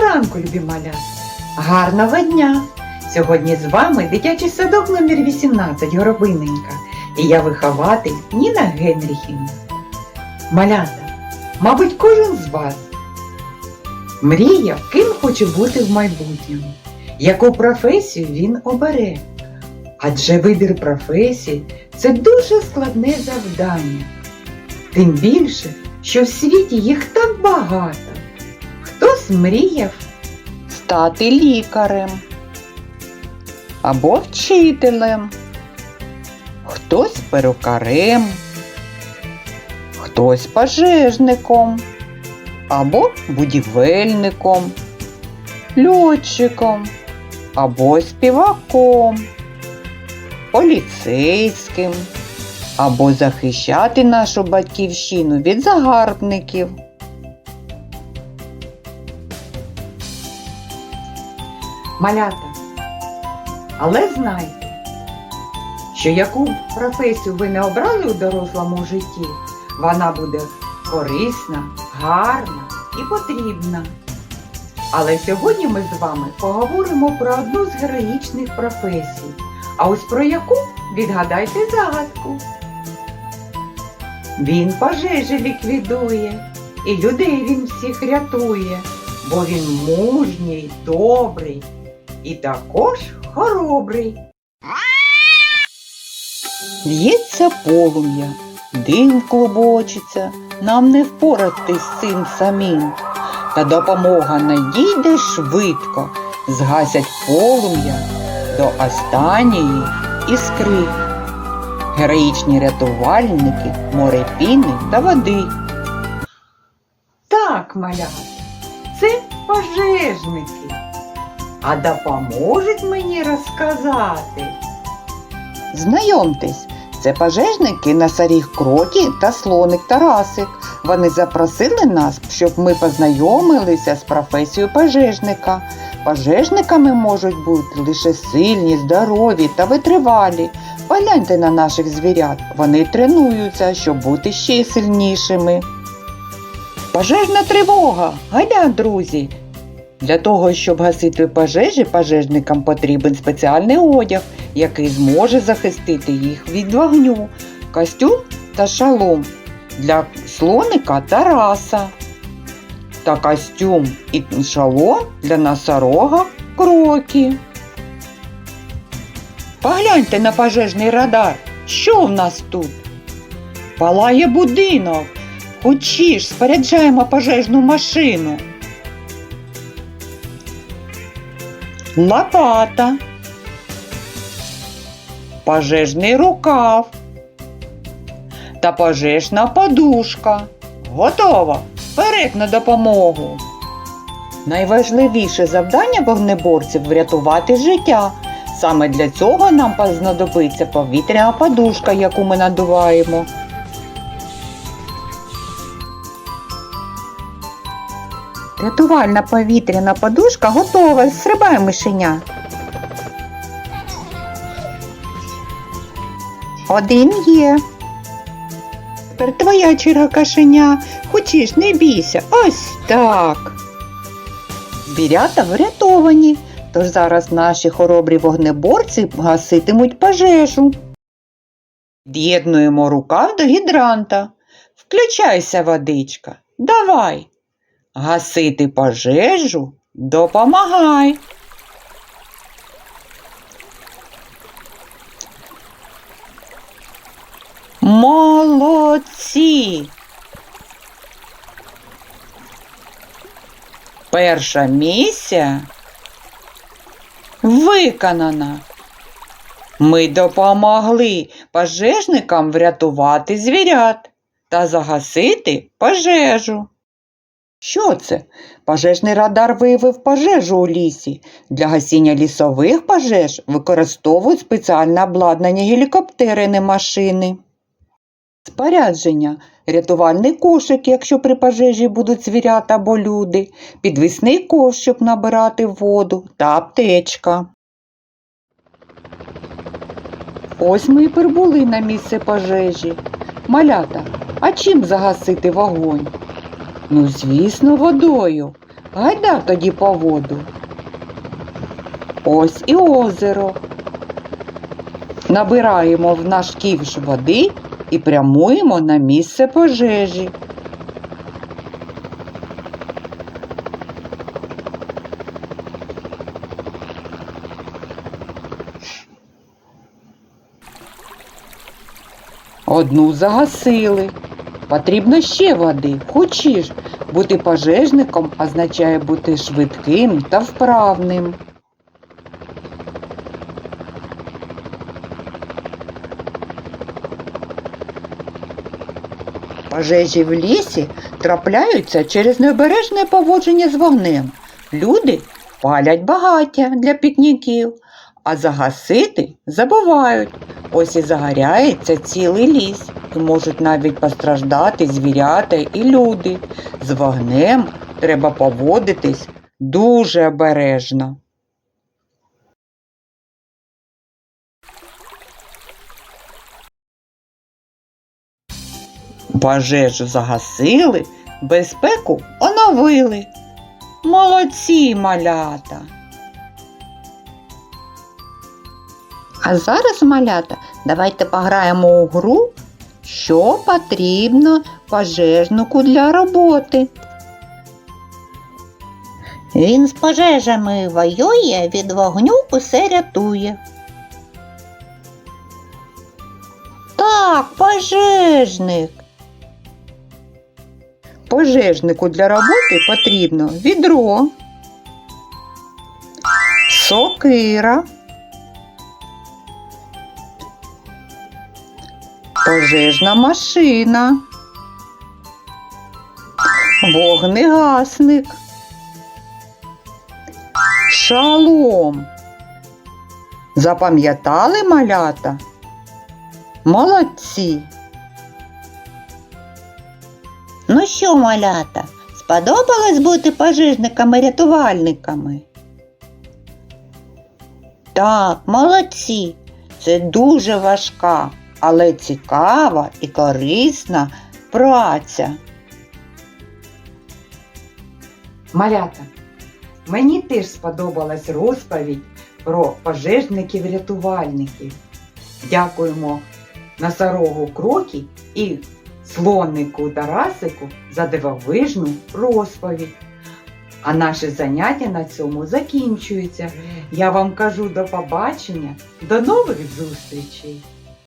ранку, любі малята! Гарного дня! Сьогодні з вами дитячий садок номер 18 Горобиненька і я вихователь Ніна Генріхівна. Малята, мабуть, кожен з вас мріяв, ким хоче бути в майбутньому, яку професію він обере. Адже вибір професії це дуже складне завдання. Тим більше, що в світі їх так багато. Хтось мріяв стати лікарем або вчителем, хтось перукарем, хтось пожежником або будівельником, льотчиком або співаком, поліцейським або захищати нашу батьківщину від загарбників. Малята. Але знайте, що яку професію ви не обрали у дорослому житті, вона буде корисна, гарна і потрібна. Але сьогодні ми з вами поговоримо про одну з героїчних професій. А ось про яку відгадайте загадку. Він пожежі ліквідує, і людей він всіх рятує, бо він мужній, добрий і також хоробрий. Л'ється полум'я, дим клубочиться, нам не впоратись з цим самим. Та допомога надійде швидко, згасять полум'я до останньої іскри. Героїчні рятувальники, море піни та води. Так, малята, це пожежники. А допоможуть мені розказати. Знайомтесь, це пожежники Насаріг Крокі та слоник Тарасик. Вони запросили нас, щоб ми познайомилися з професією пожежника. Пожежниками можуть бути лише сильні, здорові та витривалі. Погляньте на наших звірят, вони тренуються, щоб бути ще сильнішими. Пожежна тривога! Гайда, друзі! Для того, щоб гасити пожежі, пожежникам потрібен спеціальний одяг, який зможе захистити їх від вогню, костюм та шалом для слоника Тараса та костюм і шалом для носорога Крокі. Погляньте на пожежний радар. Що в нас тут? Палає будинок. Хочеш, споряджаємо пожежну машину. Лопата. Пожежний рукав. Та пожежна подушка. Готово. Вперед на допомогу. Найважливіше завдання вогнеборців врятувати життя. Саме для цього нам знадобиться повітряна подушка, яку ми надуваємо. Рятувальна повітряна подушка готова. Стрибай мишеня. Один є. Тепер твоя черга кашеня. Хочеш, не бійся. Ось так. Звірята врятовані. Тож зараз наші хоробрі вогнеборці гаситимуть пожежу. З'єднуємо рукав до гідранта. Включайся, водичка. Давай. Гасити пожежу допомагай. Молодці. Перша місія виконана. Ми допомогли пожежникам врятувати звірят та загасити пожежу. Що це? Пожежний радар виявив пожежу у лісі. Для гасіння лісових пожеж використовують спеціальне обладнання гелікоптери, не машини. Спорядження, рятувальний кошик, якщо при пожежі будуть звірята або люди, підвісний ковш, щоб набирати воду та аптечка. Ось ми і прибули на місце пожежі. Малята, а чим загасити вогонь? Ну, звісно, водою. Гайда тоді по воду. Ось і озеро. Набираємо в наш ківш води і прямуємо на місце пожежі. Одну загасили. Потрібно ще води. Хочеш, бути пожежником означає бути швидким та вправним. Пожежі в лісі трапляються через необережне поводження з вогнем. Люди палять багаття для пікніків, а загасити забувають. Ось і загоряється цілий ліс, можуть навіть постраждати звірята і люди. З вогнем треба поводитись дуже обережно. Пожежу загасили, безпеку оновили. Молодці малята. А зараз, малята, давайте пограємо у гру, що потрібно пожежнику для роботи. Він з пожежами воює, від вогню усе рятує. Так, пожежник. Пожежнику для роботи потрібно відро, сокира, пожежна машина, вогнегасник, шалом. Запам'ятали малята? Молодці! Ну що, малята, сподобалось бути пожежниками-рятувальниками? Так, молодці. Це дуже важка, але цікава і корисна праця. Малята, мені теж сподобалась розповідь про пожежників-рятувальників. Дякуємо носорогу Крокі і слонику Тарасику за дивовижну розповідь. А наше заняття на цьому закінчується. Я вам кажу до побачення, до нових зустрічей!